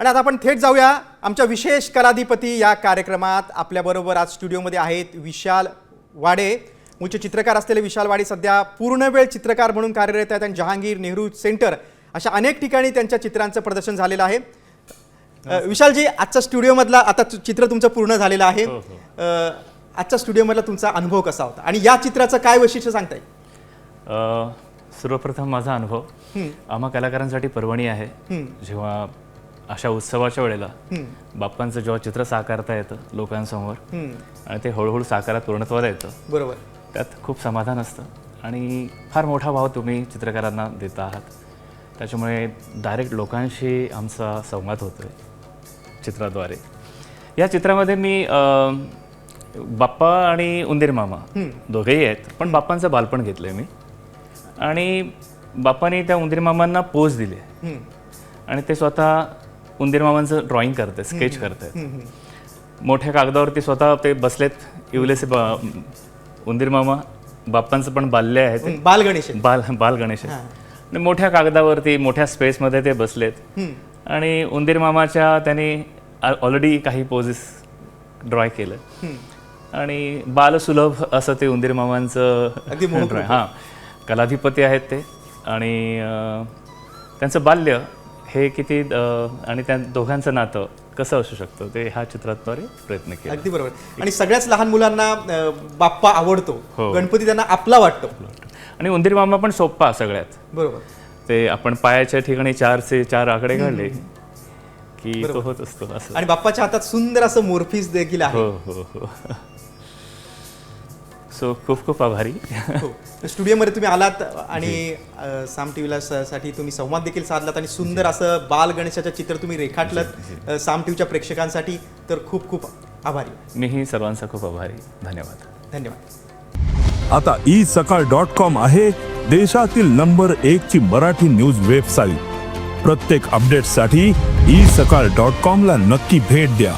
आणि आता आपण थेट जाऊया. आमच्या विशेष कलाधिपती या कार्यक्रमात आपल्याबरोबर आज स्टुडिओमध्ये आहेत विशाल वाडे. मूळचे चित्रकार असलेले विशाल वाडे सध्या पूर्णवेळ चित्रकार म्हणून कार्यरत आहेत आणि जहांगीर नेहरू सेंटर अशा अनेक ठिकाणी त्यांच्या चित्रांचं प्रदर्शन झालेलं आहे. विशालजी आजचा स्टुडिओमधला आता चित्र तुमचं पूर्ण झालेलं आहे. हो, अ, आजच्या स्टुडिओमधला तुमचा अनुभव कसा होता? आणि या चित्राचं काय वैशिष्ट्य सांगताय? सर्वप्रथम माझा अनुभव. आम्हा कलाकारांसाठी पर्वणी आहे. जेव्हा अशा उत्सवाच्या वेळेला बाप्पांचं जेव्हा चित्र साकारता येतं लोकांसमोर आणि ते हळूहळू साकारात पूर्णत्वाला येतं बरोबर. त्यात खूप समाधान असतं. आणि फार मोठा भाव तुम्ही चित्रकारांना देता आहात. त्याच्यामुळे डायरेक्ट लोकांशी आमचा संवाद होतो आहे चित्राद्वारे. या चित्रामध्ये मी बाप्पा आणि उंदीर मामा दोघेही आहेत पण बाप्पांचं बालपण घेतलं आहे मी. आणि बाप्पाने त्या उंदीर मामांना पोज दिले. आणि ते स्वतः उंदीर मामांचं ड्रॉइंग करते स्केच करतायत मोठ्या कागदावरती स्वतः ते बसलेत इवलेसे उंदीर मामा बाप्पांचं पण बाल्य आहे ते. बाल गणेश. बाल बाल गणेश मोठ्या कागदावरती मोठ्या स्पेसमध्ये ते बसलेत. आणि उंदीर मामाच्या त्यांनी ऑलरेडी काही पोजेस ड्रॉय केलं. आणि बालसुलभ असं ते उंदीर मामांचं. हां कलाधिपती आहेत ते. आणि त्यांचं बाल्य हे किती आणि त्या दोघांचं नातं कसं असू शकतं? ते ह्या चित्राद्वारे प्रयत्न केला. अगदी बरोबर. आणि सगळ्याच लहान मुलांना बाप्पा आवडतो. हो. गणपती त्यांना आपला वाटतो. आणि उंदीर मामा पण सोप्पा सगळ्यात. बरोबर. ते आपण पायाच्या ठिकाणी चारचे चार आकडे काढले की तो होत असतो असं. आणि बाप्पाच्या हातात सुंदर असं मोरफीस देखील आहे. हो हो हो. सो खूप खूप आभारी. हो. स्टुडिओमध्ये तुम्ही आलात आणि अ, साम टी व्हीला साठी तुम्ही संवाद देखील साधलात आणि सुंदर असं बाल गणेशाचं चित्र तुम्ही रेखाटलं अ, साम टी व्हीच्या प्रेक्षकांसाठी. तर खूप खूप आभारी. मीही सर्वांचा खूप आभारी. धन्यवाद. धन्यवाद. आता ई सकाळ डॉट कॉम आहे देशातील नंबर एक ची मराठी न्यूज वेबसाईट. प्रत्येक अपडेटसाठी ई सकाळ डॉट कॉम ला नक्की भेट द्या.